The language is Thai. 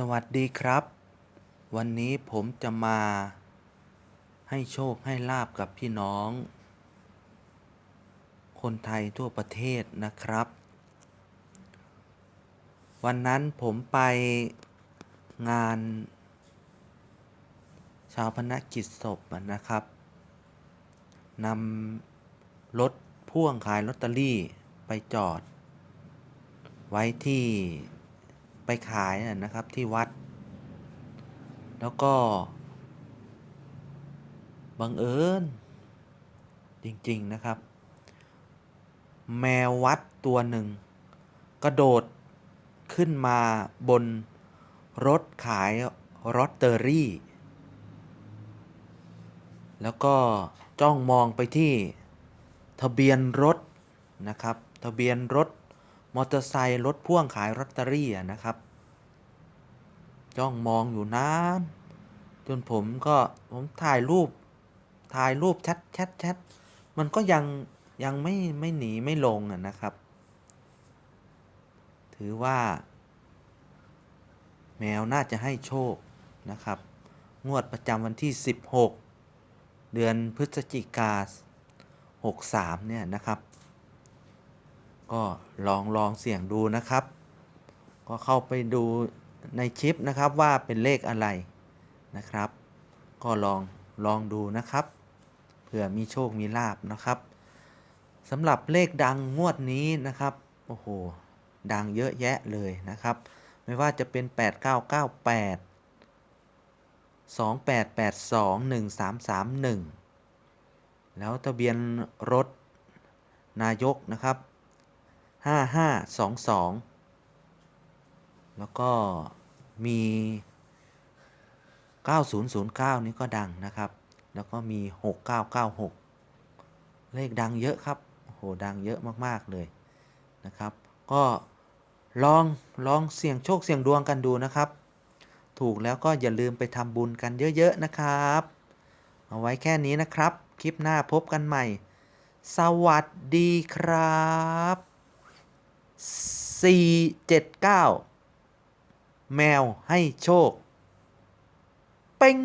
สวัสดีครับ วันนี้ผมจะมา ให้โชคให้ลาบกับพี่น้อง คนไทยทั่วประเทศนะครับ วันนั้นผมไปงาน ชาวพนักกิจศพนะครับนำรถพ่วงขายลอตเตอรี่ไปจอด ไว้ที่ ไปขายนะครับที่วัด แล้วก็บังเอิญจริง ๆ นะครับ แมววัดตัวหนึ่ง กระโดดขึ้นมาบนรถขายลอตเตอรี่ แล้วก็จ้องมองไปที่ทะเบียนรถนะครับ ทะเบียนรถ มอเตอร์ไซค์รถพ่วงขายลอตเตอรี่นะครับ จ้องมองอยู่นานจนผมก็ผมถ่ายรูป ถ่ายรูปชัดชัดชัดมันก็ยังยังไม่ไม่หนีไม่ลงอะนะครับ ถือว่า แมวน่าจะให้โชคนะครับ งวดประจำวันที่ 16 เดือนพฤศจิกา63เนี่ยนะครับ ก็ลองลองเสี่ยงดูนะครับ ก็เข้าไปดูในคลิปนะครับว่าเป็นเลขอะไรนะครับ ก็ลองลองดูนะครับเผื่อมีโชคมีลาบนะครับสำหรับเลขดังงวดนี้นะครับโอ้โหดังเยอะแยะเลยนะครับ ไม่ว่าจะเป็น 8998 2882 1331 แล้วทะเบียนรถนายกนะครับ 5522แล้วก็มี 9009 นี่ก็ดังนะครับ แล้วก็มี 6996 เลขดังเยอะครับโหดังเยอะมากๆเลยนะครับ ก็ลองลองเสี่ยงโชคเสี่ยงดวงกันดูนะครับ ถูกแล้วก็อย่าลืมไปทำบุญกันเยอะๆนะครับ เอาไว้แค่นี้นะครับ คลิปหน้าพบกันใหม่ สวัสดีครับ 479 แมวให้โชค เป้ง